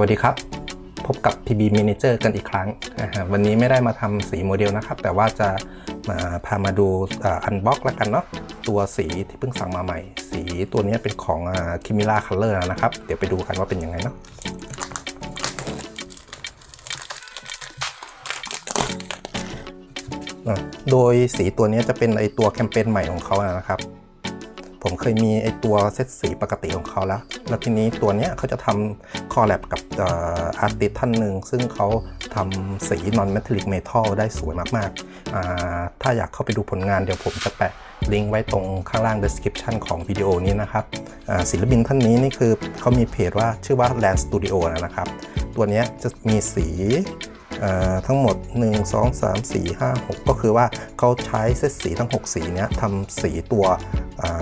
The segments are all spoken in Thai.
วัสดีครับ พบกับ PB Manager กันอีกครั้งนะฮะวันนี้ไม่ได้มาทำสีโมเดลนะครับ แต่ว่าจะมาพามาดูอันบ็อกแล้วกันเนาะตัวสีที่เพิ่งสั่งมาใหม่ สีตัวนี้เป็นของคิมิล่าคัลเลอร์นะครับ เดี๋ยวไปดูกันว่าเป็นยังไงเนาะโดยสีตัวนี้จะเป็นไอตัวแคมเปญใหม่ของเขานะครับ ผมเคยมีไอตัวเซตสีปกติของเขาแล้ว แล้วทีนี้ตัวเนี้ยเขาจะทำคอลแลบกับอาร์ติสท่านหนึ่ง ซึ่งเขาทำสีนอนเมทัลลิกเมทัลได้สวยมากๆ ถ้าอยากเข้าไปดูผลงานเดี๋ยวผมจะแปะลิงก์ไว้ตรงข้างล่าง description ของวิดีโอนี้นะครับศิลปินท่านนี้นี่คือเขามีเพจว่าชื่อว่า Land Studio นะครับ ตัวนี้จะมีสี ทั้งหมด 1 2 3 4 5 6 ก็คือว่าเขาใช้เซตสีทั้ง 6 สีเนี้ยทำสีตัว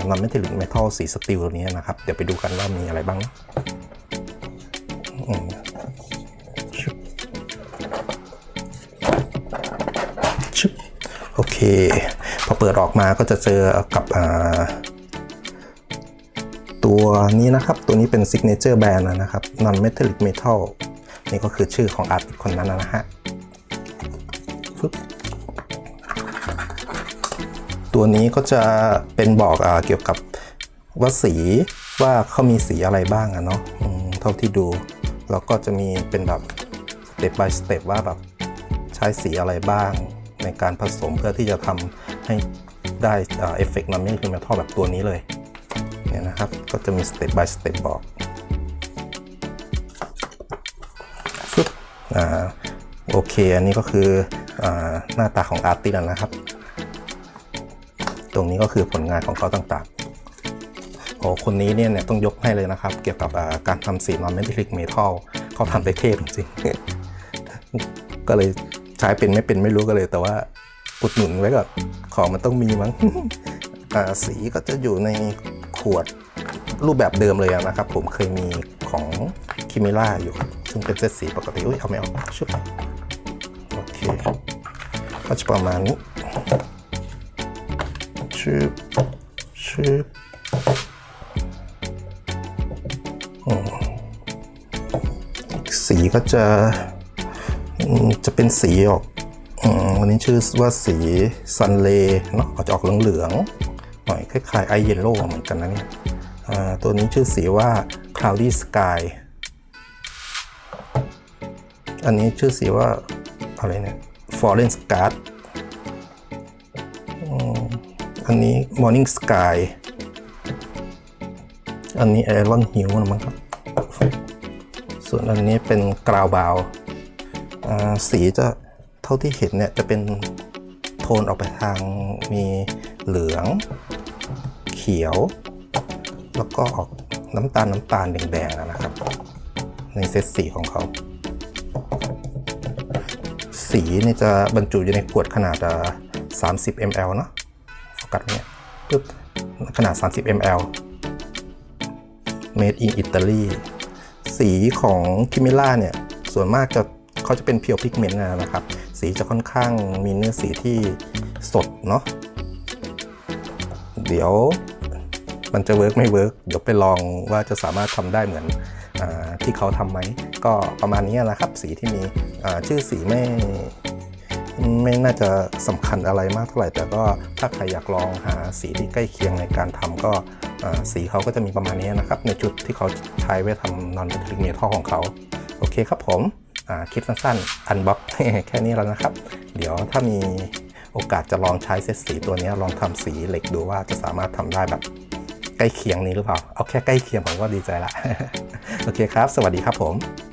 นอนเมทัลลิกเมทัลสีสตีลตัวนี้นะครับ เดี๋ยวไปดูกันว่ามีอะไรบ้างชึบโอเค พอเปิดออกมาก็จะเจอกับตัวนี้นะครับ ตัวนี้เป็น Signature Band นด์นะครับ Non Metallic Metal นี่ก็คือชื่อของอาร์ติสคนนั้นนะฮะฟึบตัวนี้ก็จะเป็นบอกอเกี่ยวกับว่าสีว่าเขามีสีอะไรบ้างอะเนาะเท่าที่ดูแล้วก็จะมีเป็นแบบสเต็ป by สเต็ปว่าแบบใช้สีอะไรบ้าง ในการผสมเพื่อที่จะทำให้ได้เอฟเฟกต์นอนเมคือเมทัลแบบตัวนี้เลยเนี่ยนะครับ ก็จะมีสเต็ป by สเต็ปบอก โอเค อันนี้ก็คืออหน้าตาของอาร์ติสนะครับ ตรงนี้ก็คือผลงานของเขาต่างๆโอ้คนนี้เนี่ยต้องยกให้เลยนะครับ เกี่ยวกับการทำสีนอนเมทัลลิกเมทัลเขาทำได้เท่จริงก็เลยใช้เป็นไม่เป็นไม่รู้ก็เลย แต่ว่าอุดหนุนไว้ก่อนของมันต้องมีมั้งสีก็จะอยู่ในขวดรูปแบบเดิมเลยนะครับ ผมเคยมีของคิมิล่าอยู่ ซึ่งเป็นเซตสีปกติอุ้ยเอาไม่เอาชุบโอเคก็จะประมาณนี้ชืบชืบอืมสีก็จะจะเป็นสีออกอืมวันนี้ชื่อว่าสีซันเลเนาะอาจจะออกเหลืองๆหน่อยคล้ายๆไอเยลโล่เหมือนกันนะเนี่ยอ่าตัวนี้ชื่อสีว่า cloudy sky อันนี้ชื่อสีว่า อะไรเนี่ย foreign sky อันนี้ Morning Sky อันนี้ Iron Hill นะมั้งครับ ส่วนอันนี้เป็นกราวบาวสีจะเท่าที่เห็นเนี่ยจะเป็นโทนออกไปทางมีเหลือง เขียว แล้วก็ออกน้ำตาลน้ำตาลแดงๆนะครับ ในเซตสีของเขา สีนี่จะบรรจุอยู่ในขวดขนาด 30 ml เนอะโฟกัสเนี่ยปึ๊บขนาด 30 ml made in Italy สีของคิมิล่าเนี่ย ส่วนมากจะเขาจะเป็นเพียวพิกเมนต์นะครับ สีจะค่อนข้างมีเนื้อสีที่สดเนาะเดี๋ยว มันจะเวิร์กไม่เวิร์กเดี๋ยวไปลองว่าจะสามารถทำได้เหมือนอที่เขาทำไหมก็ประมาณนี้นะครับ สีที่มีชื่อสีไม่ไม่น่าจะสำคัญอะไรมากเท่าไหร่ แต่ก็ถ้าใครอยากลองหาสีที่ใกล้เคียงในการทำก็สีเขาก็จะมีประมาณนี้นะครับ ในจุดที่เขาใช้ไว้ทำนอนเมทัลลิกเมทัลของเขา โอเคครับผมคลิปสั้นๆอันบ็อกแค่นี้แล้วนะครับ เดี๋ยวถ้ามีโอกาสจะลองใช้เซตสีตัวนี้ลองทำสีเหล็กดูว่าจะสามารถทำได้แบบ ใกล้เคียงนี้หรือเปล่า เอาแค่ใกล้เคียงผมก็ดีใจละ โอเคครับ สวัสดีครับผม